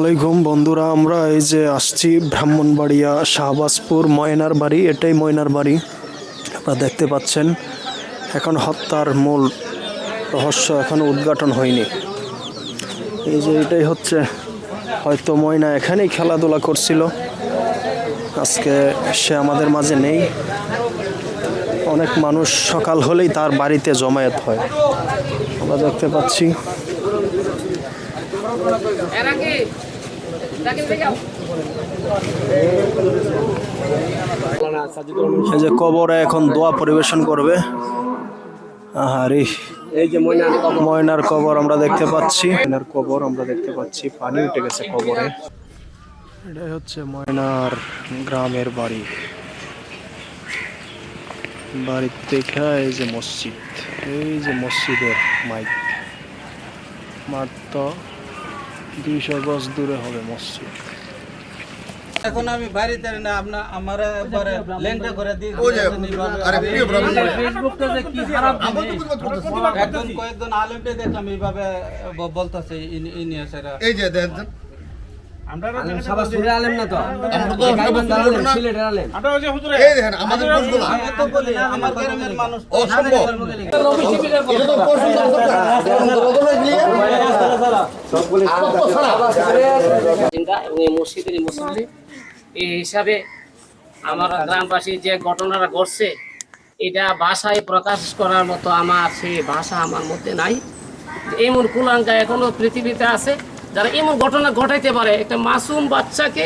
আলাইকুম বন্ধুরা, আমরা এই যে আসছি ব্রাহ্মণবাড়িয়া শাহবাজপুর ময়নার বাড়ি, এটাই ময়নার বাড়ি। আপনারা দেখতে পাচ্ছেন, এখন হত্যার মূল রহস্য এখন উদ্ঘাটন হয়নি। এই যে এটাই হচ্ছে, হয়তো ময়না এখানেই খেলাধুলা করছিল। আজকে সে আমাদের মাঝে নেই। অনেক মানুষ সকাল হলেই তার বাড়িতে জমায়েত হয়। আমরা দেখতে পাচ্ছি এই যে কবরে এখন দোয়া পরিবেশন করবে। আহারে এই যে ময়নার কবর। আমরা দেখতে পাচ্ছি। ময়নার কবর আমরা দেখতে পাচ্ছি পানি উঠে গেছে কবরে। এটাই হচ্ছে ময়নার গ্রামের বাড়ি। বাড়ির দেখা এই যে মসজিদ। এই যে মসজিদের মাইক। মাত্র দুইশো গজ দূরে হবে মসজিদ এখন আমি বাড়িতে না আপনার আমার একবারে লেনটা করে দিই। আরে প্রিয় ব্রাহ্মণ। ফেসবুকটা যে কি খারাপ। একজন কয়েকজন আলেমকে দেখলাম এইভাবে বলতাছে ইনি এই যে দেখেন আলেম না তো সিলেটের আলেম দেখেন আমাদের অসম্ভব এটা তো মসজিদের এই এই হিসাবে আমার গ্রামবাসী যে ঘটনাটা ঘটছে এটা ভাষায় প্রকাশ করার মতো আমার সেই ভাষা আমার মধ্যে নাই এমন কুলাঙ্কা এখনও পৃথিবীতে আছে যারা এমন ঘটনা ঘটাইতে পারে, একটা মাসুম বাচ্চাকে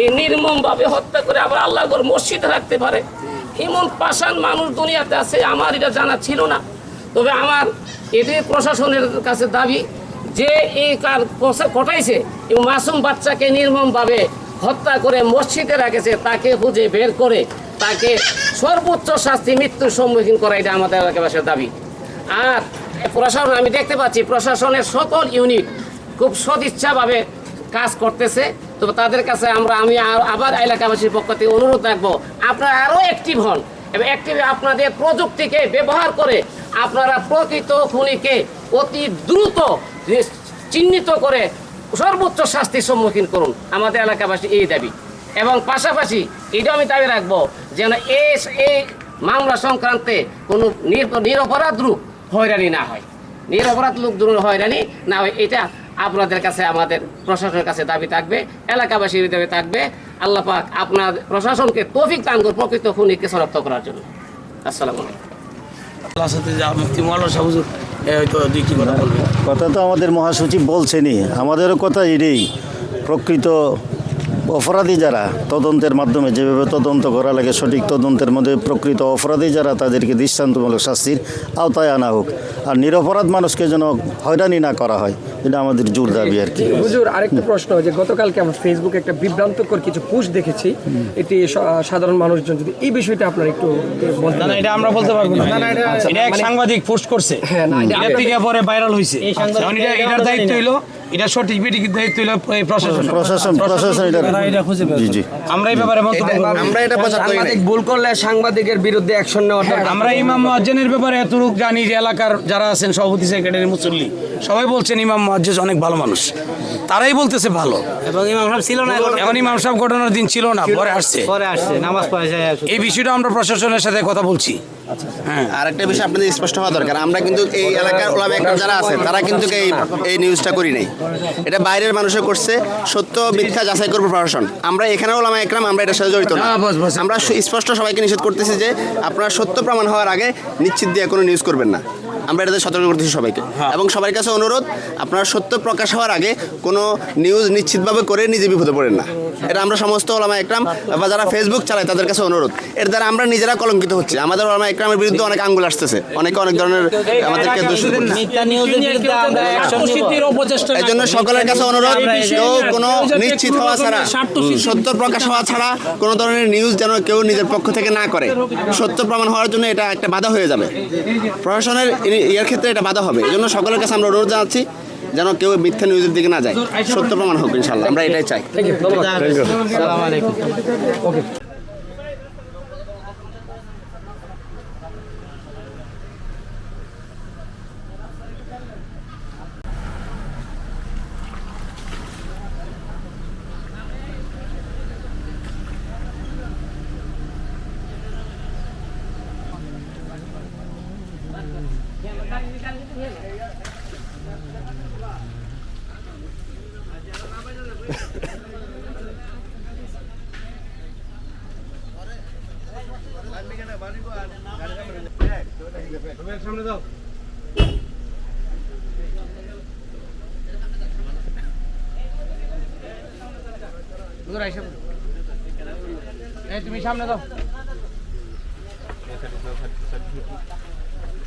এই নির্মমভাবে হত্যা করে আবার আল্লাহ মসজিদে রাখতে পারে। এমন পাষাণ মানুষ দুনিয়াতে আছে, আমার এটা জানা ছিল না। তবে আমার এদের প্রশাসনের কাছে দাবি যে এই কার ঘটাইছে এবং মাসুম বাচ্চাকে নির্মমভাবে হত্যা করে মসজিদে রেখেছে, তাকে খুঁজে বের করে তাকে সর্বোচ্চ শাস্তি মৃত্যুর সম্মুখীন করা এটা আমাদের এলাকাবাসীর দাবি। আর প্রশাসন আমি দেখতে পাচ্ছি প্রশাসনের সকল ইউনিট খুব সদিচ্ছাভাবে কাজ করতেছে। তবে তাদের কাছে আমরা আমি আবার এলাকাবাসীর পক্ষ থেকে অনুরোধ রাখব, আপনারা আরও অ্যাক্টিভ হন। এবং অ্যাক্টিভ আপনাদের প্রযুক্তিকে ব্যবহার করে আপনারা প্রকৃত খুনিকে অতি দ্রুত চিহ্নিত করে সর্বোচ্চ শাস্তির সম্মুখীন করুন। আমাদের এলাকাবাসী এই দাবি। এবং পাশাপাশি এটা আমি দাবি রাখব, যেন এই এই মামলা সংক্রান্তে কোনো নির- নিরপরাধ লোক হয়রানি না হয়। নিরপরাধ লোক দূর হয়রানি না হয়, এটা আপনাদের কাছে আমাদের প্রশাসনের কাছে দাবি থাকবে এলাকাবাসীর দাবি থাকবে। আল্লাহ পাক আপনার প্রশাসনকে তৌফিক দান করে প্রকৃত খুনিকে শনাক্ত করার জন্য। আসসালামু আলাইকুম। আল্লাহর সাথে যা কথা তো আমাদের মহাসচিব বলছেনই আমাদেরও কথা এটাই প্রকৃত অপরাধী যারা তদন্তের মাধ্যমে যেভাবে তদন্ত করা লাগে সঠিক তদন্তের মধ্যে প্রকৃত অপরাধী যারা তাদেরকে দৃষ্টান্তমূলক শাস্তির আওতায় আনা হোক। আর নিরপরাধ মানুষকে যেন হয়রানি না করা হয় এটা আমাদের জোর দাবি আর কি। হুজুর আরেকটা প্রশ্ন যে গতকালকে আমরা ফেসবুকে একটা বিভ্রান্তকর কিছু পোস্ট দেখেছি। এটি স- সাধারণ মানুষজন যদি এই বিষয়টা আপনার একটু বলতে না না এটা আমরা বলতে পারব না। এটা এক সাংবাদিক পোস্ট করছে। হ্যাঁ, না, এটা পরে ভাইরাল হয়েছে এখন এটা এটার দায়িত্ব হইল এটা সঠিক হইল এই প্রশাসন? প্রশাসন প্রশাসন এটা। জি জি। আমরা এই ব্যাপারে মন্তব্য আমরা এটা সাংবাদিক ভুল করলে সাংবাদিকের বিরুদ্ধে অ্যাকশন নেওয়া দরকার। আমরা ইমাম মুয়াজ্জিনের ব্যাপারে এতটুক জানি যে এলাকার যারা আছেন সভাপতি সেক্রেটারি মুসল্লি সবাই বলছেন ইমাম মুয়াজ্জিজ অনেক ভালো মানুষ। তারাই বলতেছে ভালো। এবং ইমাম সাহেব ছিল না এখন ইমাম সাহেব ঘটনার দিন ছিল না পরে আসছে। পরে আসছে নামাজ পড়ে যায় এই বিষয়টা আমরা প্রশাসনের সাথে কথা বলছি। হ্যাঁ। আর একটা বিষয় আপনাদের স্পষ্ট হওয়া দরকার। আমরা কিন্তু এই এলাকার ওলামা যারা আছে তারা কিন্তু এই এই নিউজটা করি নাই। এটা বাইরের মানুষে করছে সত্য মিথ্যা যাচাই করব প্রশাসন। আমরা এখানেও ওলামা একরাম আমরা এটার সাথে জড়িত না। আমরা স্পষ্ট সবাইকে নিষেধ করতেছি যে আপনারা সত্য প্রমাণ হওয়ার আগে নিশ্চিত দিয়ে কোনো নিউজ করবেন না। আমরা এটাতে সতর্ক করতেছি সবাইকে। এবং সবার কাছে অনুরোধ আপনারা সত্য প্রকাশ হওয়ার আগে কোনো নিউজ নিশ্চিতভাবে করে নিজে বিপদে পড়েন না। এটা আমরা সমস্ত ওলামা একরাম বা যারা ফেসবুক চালায় তাদের কাছে অনুরোধ। এর দ্বারা আমরা নিজেরা কলঙ্কিত হচ্ছি। আমাদের ওলামা একরামের বিরুদ্ধে অনেক আঙ্গুল আসতেছে। অনেকে অনেক ধরনের আমাদেরকে এই জন্য সকলের কাছে অনুরোধ কেউ কোনো নিশ্চিত হওয়া ছাড়া সত্য প্রকাশ হওয়া ছাড়া কোনো ধরনের নিউজ যেন কেউ নিজের পক্ষ থেকে না করে। সত্য প্রমাণ হওয়ার জন্য এটা একটা বাধা হয়ে যাবে। প্রশাসনের ইয়ের ক্ষেত্রে এটা বাধা হবে। এই জন্য সকলের কাছে আমরা অনুরোধ জানাচ্ছি যেন কেউ মিথ্যা নিউজের দিকে না যায়। সত্য প্রমাণ হোক ইনশাল্লাহ আমরা এটাই চাই। সামনে দাও তুমি সামনে দাও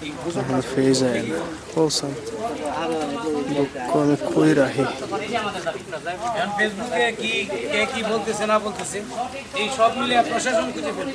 আইন বলছেন দুঃখ আমি কই রাহি এখন ফেসবুকে কি কে কি বলতেছে না বলতেছে এই সব মিলে প্রশাসন খুঁজে ফেলবে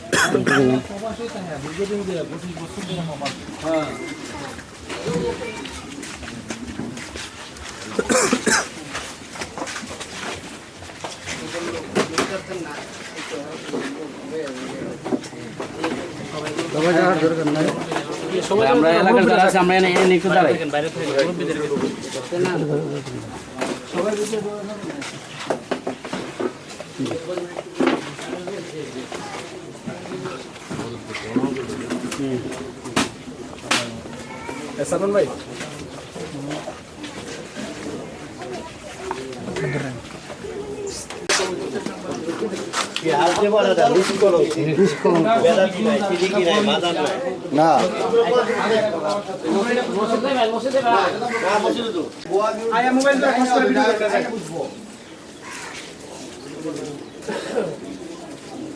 আমরা এলাকার যারা আছে আমরা এনে একটু দাঁড়াই সালমান ভাই। আয়া মোবাইল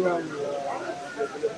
you on your